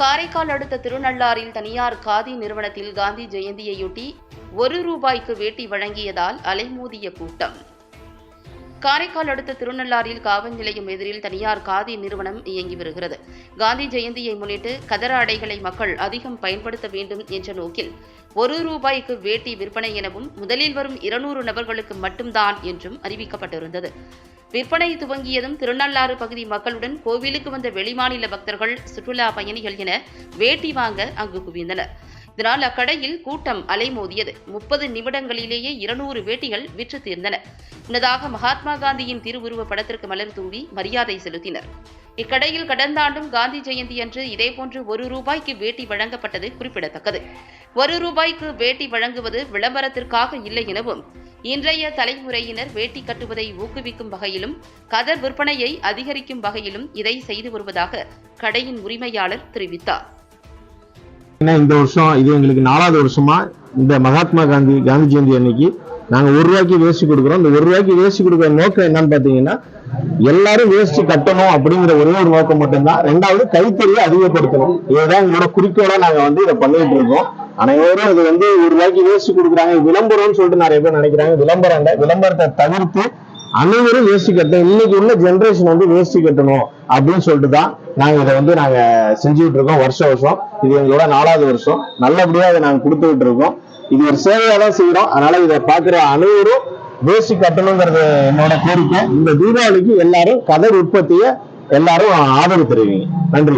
காரைக்கால் அடுத்த திருநள்ளாறில் தனியார் காதி நிறுவனத்தில் காந்தி ஜெயந்தியையொட்டி ஒரு ரூபாய்க்கு வேட்டி வழங்கியதால் அலைமோதிய கூட்டம். காரைக்கால் அடுத்த திருநள்ளாறில் காவல் நிலையம் எதிரில் தனியார் காதி நிறுவனம் இயங்கி வருகிறது. காந்தி ஜெயந்தியை முன்னிட்டு கதர ஆடைகளை மக்கள் அதிகம் பயன்படுத்த வேண்டும் என்ற நோக்கில் ஒரு ரூபாய்க்கு வேட்டி விற்பனை எனவும் முதலில் வரும் இருநூறு நபர்களுக்கு மட்டும்தான் என்றும் அறிவிக்கப்பட்டிருந்தது. விற்பனை துவங்கியதும் திருநள்ளாறு பகுதி மக்களுடன் கோவிலுக்கு வந்த வெளிமாநில பக்தர்கள் சுற்றுலா பயணிகள் என வேட்டி வாங்க அங்கு குவிந்தனர். இதனால் அக்கடையில் கூட்டம் அலைமோதியது. முப்பது நிமிடங்களிலேயே இருநூறு வேட்டிகள் விற்று தீர்ந்தன. முன்னதாக மகாத்மா காந்தியின் திருவுருவ படத்திற்கு மலர் தூவி மரியாதை செலுத்தினர். இக்கடையில் கடந்த ஆண்டும் காந்தி ஜெயந்தி அன்று இதேபோன்று ஒரு ரூபாய்க்கு வேட்டி வழங்கப்பட்டது குறிப்பிடத்தக்கது. ஒரு ரூபாய்க்கு வேட்டி வழங்குவது விளம்பரத்திற்காக இல்லை எனவும் இன்றைய தலைமுறையினர் வேட்டி கட்டுவதை ஊக்குவிக்கும் வகையிலும் கதர் விற்பனையை அதிகரிக்கும் வகையிலும் இதை செய்து வருவதாக கடையின் உரிமையாளர் தெரிவித்தார். ஏன்னா இந்த வருஷம் இது எங்களுக்கு நாலாவது வருஷமா இந்த மகாத்மா காந்தி காந்தி ஜெயந்தி அன்னைக்கு நாங்க ஒரு ரூபாய்க்கு வேஷ்டி கொடுக்குறோம். இந்த ஒரு ரூபாய்க்கு வேஷ்டி கொடுக்குற நோக்கம் என்னன்னு பாத்தீங்கன்னா எல்லாரும் வேஸ்ட் கட்டணும் அப்படிங்கிற ஒரே ஒரு நோக்கம் மட்டும்தான். ரெண்டாவது கைத்தறியை அதிகப்படுத்தணும். இதுதான் எங்களோட குறிக்கோளா நாங்க வந்து இதை பண்ணிட்டு இருக்கோம். அனைவரும் இது வந்து ஒரு ரூபாய்க்கு வேஸ்ட் கொடுக்குறாங்க. விளம்பரம்னு சொல்லிட்டு நிறைய பேர் நினைக்கிறாங்க. விளம்பரம் விளம்பரத்தை தவிர்த்து அனைவரும் வேஸ்ட் கட்டணும். இன்னைக்கு உள்ள ஜென்ரேஷன் வந்து வேஸ்ட் கட்டணும் அப்படின்னு சொல்லிட்டு தான் நாங்க இதை வந்து நாங்க செஞ்சுட்டு இருக்கோம். வருஷ வருஷம். இது எங்களோட நாலாவது வருஷம். நல்லபடியா இதை நாங்க கொடுத்துக்கிட்டு இருக்கோம். இது ஒரு சேவையா தான் செய்யறோம். அதனால இதை பாக்குற அனைவரும் வேஷ்டி கட்டணுங்கிறது என்னோட கோரிக்கை. இந்த தீபாவளிக்கு எல்லாரும் கதர் உற்பத்தியை எல்லாரும் ஆதரவு தெரிவிங்க நன்றி